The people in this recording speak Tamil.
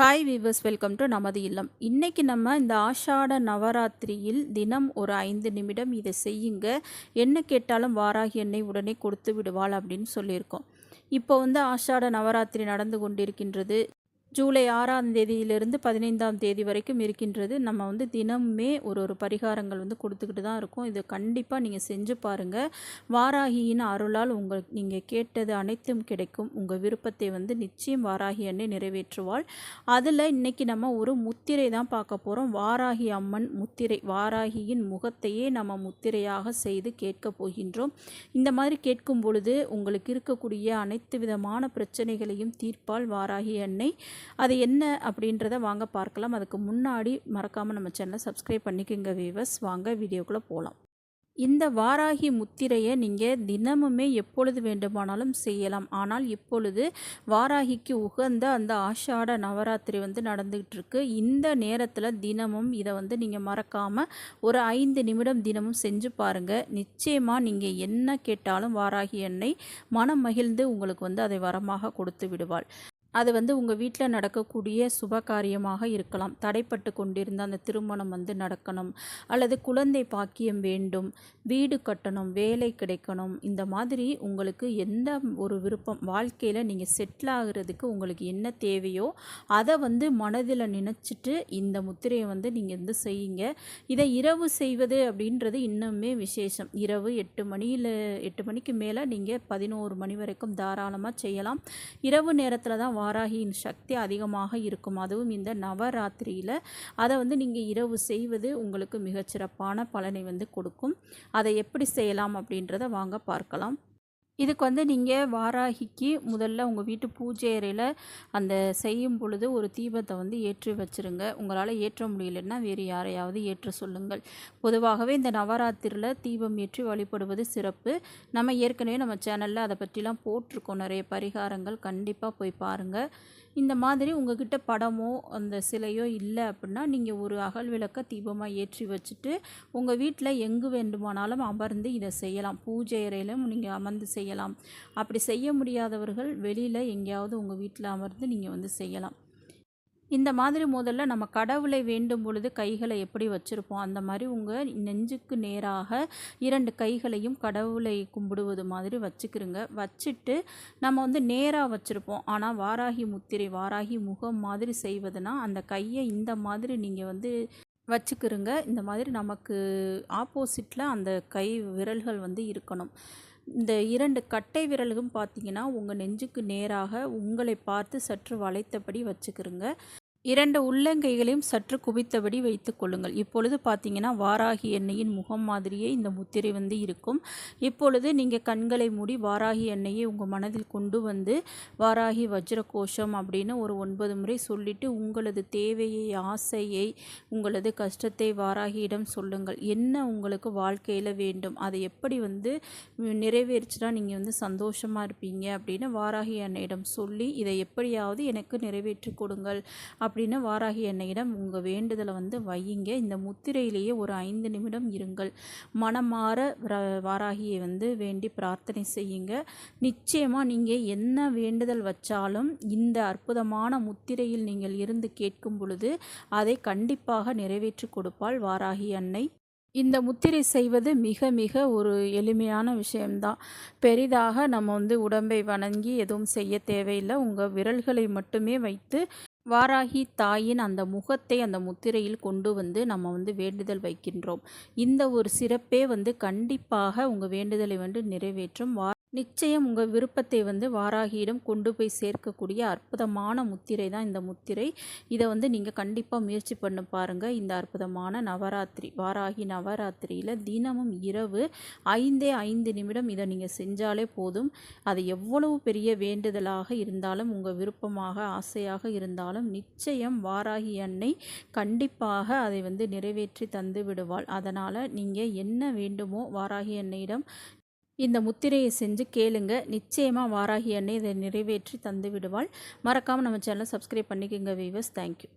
ஹாய் வீவர்ஸ் வெல்கம் டு நமது இல்லம். இன்றைக்கி நம்ம இந்த ஆஷாட நவராத்திரியில் தினம் ஒரு ஐந்து நிமிடம் இதை செய்யுங்க. என்ன கேட்டாலும் வாராகி எண்ணெய் உடனே கொடுத்து விடுவாள் அப்படின்னு சொல்லியிருக்கோம். இப்போ வந்து ஆஷாட நவராத்திரி நடந்து கொண்டிருக்கின்றது. ஜூலை ஆறாம் தேதியிலிருந்து பதினைந்தாம் தேதி வரைக்கும் இருக்கின்றது. நம்ம வந்து தினமுமே ஒரு ஒரு பரிகாரங்கள் வந்து கொடுத்துக்கிட்டு தான் இருக்கோம். இதை கண்டிப்பாக நீங்கள் செஞ்சு பாருங்கள் வாராகியின் அருளால் உங்கள் நீங்கள் கேட்டது அனைத்தும் கிடைக்கும். உங்கள் விருப்பத்தை வந்து நிச்சயம் வாராகி அன்னை நிறைவேற்றுவாள். அதில் இன்றைக்கி நம்ம ஒரு முத்திரை தான் பார்க்க போகிறோம் வாராகி அம்மன் முத்திரை வாராகியின் முகத்தையே நம்ம முத்திரையாக செய்து கேட்க போகின்றோம். இந்த மாதிரி கேட்கும் பொழுது உங்களுக்கு இருக்கக்கூடிய அனைத்து விதமான பிரச்சனைகளையும் தீர்ப்பால் வாராகி அன்னை. அது என்ன அப்படின்றத வாங்க பார்க்கலாம். அதுக்கு முன்னாடி மறக்காமல் நம்ம சேனலை சப்ஸ்கிரைப் பண்ணிக்கோங்க வீவர்ஸ் வாங்க வீடியோக்குள்ளே போகலாம் இந்த வாராகி முத்திரையை நீங்கள் தினமுமே எப்பொழுது வேண்டுமானாலும் செய்யலாம். ஆனால் இப்பொழுது வாராகிக்கு உகந்த அந்த ஆஷாட நவராத்திரி வந்து நடந்துகிட்டு இருக்கு இந்த நேரத்தில் தினமும் இதை வந்து நீங்கள் மறக்காமல் ஒரு ஐந்து நிமிடம் தினமும் செஞ்சு பாருங்கள் நிச்சயமாக நீங்கள் என்ன கேட்டாலும் வாராகி எண்ணெய் மனம் மகிழ்ந்து உங்களுக்கு வந்து அதை வரமாக கொடுத்து விடுவாள். அது வந்து உங்கள் வீட்டில் நடக்கக்கூடிய சுப காரியமாக இருக்கலாம். தடைப்பட்டு கொண்டிருந்த அந்த திருமணம் வந்து நடக்கணும். அல்லது குழந்தை பாக்கியம் வேண்டும். வீடு கட்டணும். வேலை கிடைக்கணும். இந்த மாதிரி உங்களுக்கு எந்த ஒரு விருப்பம் வாழ்க்கையில் நீங்கள் செட்டில் ஆகிறதுக்கு உங்களுக்கு என்ன தேவையோ அதை வந்து மனதில் நினச்சிட்டு இந்த முத்திரையை வந்து நீங்கள் வந்து செய்யுங்க. இதை இரவு செய்வது அப்படின்றது இன்னுமே விசேஷம். இரவு எட்டு மணியில் எட்டு மணிக்கு மேலே நீங்கள் பதினோரு மணி வரைக்கும் தாராளமாக செய்யலாம். இரவு நேரத்தில் தான் வாராகியின் சக்தி அதிகமாக இருக்கும். அதுவும் இந்த நவராத்திரியில் அதை வந்து நீங்கள் இரவு செய்வது உங்களுக்கு மிகச்சிறப்பான பலனை வந்து கொடுக்கும். அதை எப்படி செய்யலாம் அப்படின்றத வாங்க பார்க்கலாம். இதுக்கு வந்து நீங்கள் வாராகிக்கு முதல்ல உங்கள் வீட்டு பூஜை அறையில் அந்த செய்யும் பொழுது ஒரு தீபத்தை வந்து ஏற்றி வச்சுருங்க. உங்களால் ஏற்ற முடியலன்னா வேறு யாரையாவது ஏற்ற சொல்லுங்கள். பொதுவாகவே இந்த நவராத்திரியில் தீபம் ஏற்றி வழிபடுவது சிறப்பு. நம்ம ஏற்கனவே நம்ம சேனலில் அதை பற்றிலாம் போட்டிருக்கோம். நிறைய பரிகாரங்கள் கண்டிப்பாக போய் பாருங்கள் இந்த மாதிரி உங்ககிட்ட படமோ அந்த சிலையோ இல்லை அப்படின்னா நீங்கள் ஒரு அகல் விளக்க தீபமாக ஏற்றி வச்சுட்டு உங்கள் வீட்டில் எங்கு வேண்டுமானாலும் அமர்ந்து இதை செய்யலாம். பூஜை அறையிலும் நீங்கள் அமர்ந்து செய்யலாம். அப்படி செய்ய முடியாதவர்கள் வெளியில் எங்கேயாவது உங்கள் வீட்டில் அமர்ந்து நீங்கள் வந்து செய்யலாம். இந்த மாதிரி முதல்ல நம்ம கடவுளை வேண்டும் பொழுது கைகளை எப்படி வச்சுருப்போம்? அந்த மாதிரி உங்கள் நெஞ்சுக்கு நேராக இரண்டு கைகளையும் கடவுளை கும்பிடுவது மாதிரி வச்சுக்கிறோங்க வச்சுட்டு நம்ம வந்து நேராக வச்சுருப்போம். ஆனால் வாராகி முத்திரை வாராகி முகம் மாதிரி செய்வதுனா அந்த கையை இந்த மாதிரி நீங்கள் வந்து வச்சுக்கிறோங்க இந்த மாதிரி நமக்கு ஆப்போசிட்டில் அந்த கை விரல்கள் வந்து இருக்கணும். இந்த இரண்டு கட்டை விரல்களும் பார்த்தீங்கன்னா உங்கள் நெஞ்சுக்கு நேராக உங்களை பார்த்து சற்று வளைத்தபடி வச்சுக்கிருங்க. இரண்டு உள்ளங்கைகளையும் சற்று குவித்தபடி வைத்து கொள்ளுங்கள். இப்பொழுது பார்த்தீங்கன்னா வாராகி எண்ணெயின் முகம் மாதிரியே இந்த முத்திரை வந்து இருக்கும். இப்பொழுது நீங்கள் கண்களை மூடி வாராகி எண்ணெயை உங்கள் மனதில் கொண்டு வந்து வாராகி வஜ்ர கோஷம் அப்படின்னு ஒரு ஒன்பது முறை சொல்லிவிட்டு உங்களது தேவையை ஆசையை உங்களது கஷ்டத்தை வாராகியிடம் சொல்லுங்கள். என்ன உங்களுக்கு வாழ்க்கையில் வேண்டும்? அதை எப்படி வந்து நிறைவேறிச்சுனா நீங்கள் வந்து சந்தோஷமாக இருப்பீங்க அப்படின்னு வாராகி எண்ணெயிடம் சொல்லி இதை எப்படியாவது எனக்கு நிறைவேற்றி கொடுங்கள் அப்படின்னு வாராகி என்னையிடம் உங்கள் வேண்டுதலை வந்து வையுங்க. இந்த முத்திரையிலேயே ஒரு ஐந்து நிமிடம் இருங்கள். மனமாற வாராகியை வந்து வேண்டி பிரார்த்தனை செய்யுங்க. நிச்சயமாக நீங்கள் என்ன வேண்டுதல் வச்சாலும் இந்த அற்புதமான முத்திரையில் நீங்கள் இருந்து கேட்கும் பொழுது அதை கண்டிப்பாக நிறைவேற்றி கொடுப்பாள் வாராகி அன்னை. இந்த முத்திரை செய்வது மிக மிக ஒரு எளிமையான விஷயம்தான். பெரிதாக நம்ம வந்து உடம்பை வணங்கி எதுவும் செய்ய தேவையில்லை. உங்கள் விரல்களை மட்டுமே வைத்து வாராகி தாயின் அந்த முகத்தை அந்த முத்திரையில் கொண்டு வந்து நம்ம வந்து வேண்டுதல் வைக்கின்றோம். இந்த ஒரு சிறப்பே வந்து கண்டிப்பாக உங்கள் வேண்டுதலை வந்து நிறைவேற்றும். வா நிச்சயம் உங்கள் விருப்பத்தை வந்து வாராகியிடம் கொண்டு போய் சேர்க்கக்கூடிய அற்புதமான முத்திரை தான் இந்த முத்திரை. இதை வந்து நீங்கள் கண்டிப்பாக முயற்சி பண்ண பாருங்கள் இந்த அற்புதமான நவராத்திரி வாராகி நவராத்திரியில் தினமும் இரவு ஐந்தே ஐந்து நிமிடம் இதை நீங்கள் செஞ்சாலே போதும். அது எவ்வளவு பெரிய வேண்டுதலாக இருந்தாலும் உங்கள் விருப்பமாக ஆசையாக இருந்தாலும் நிச்சயம் வாராகி அன்னை கண்டிப்பாக அதை வந்து நிறைவேற்றி தந்து விடுவாள். அதனால் நீங்கள் என்ன வேண்டுமோ வாராகி அன்னையிடம் இந்த முத்திரையை செஞ்சு கேளுங்க. நிச்சயமாக வாராகி அன்னை இதை நிறைவேற்றி தந்து விடுவாள் மறக்காமல் நம்ம சேனலை சப்ஸ்கிரைப் பண்ணிக்கோங்க வீவர்ஸ் தேங்க்யூ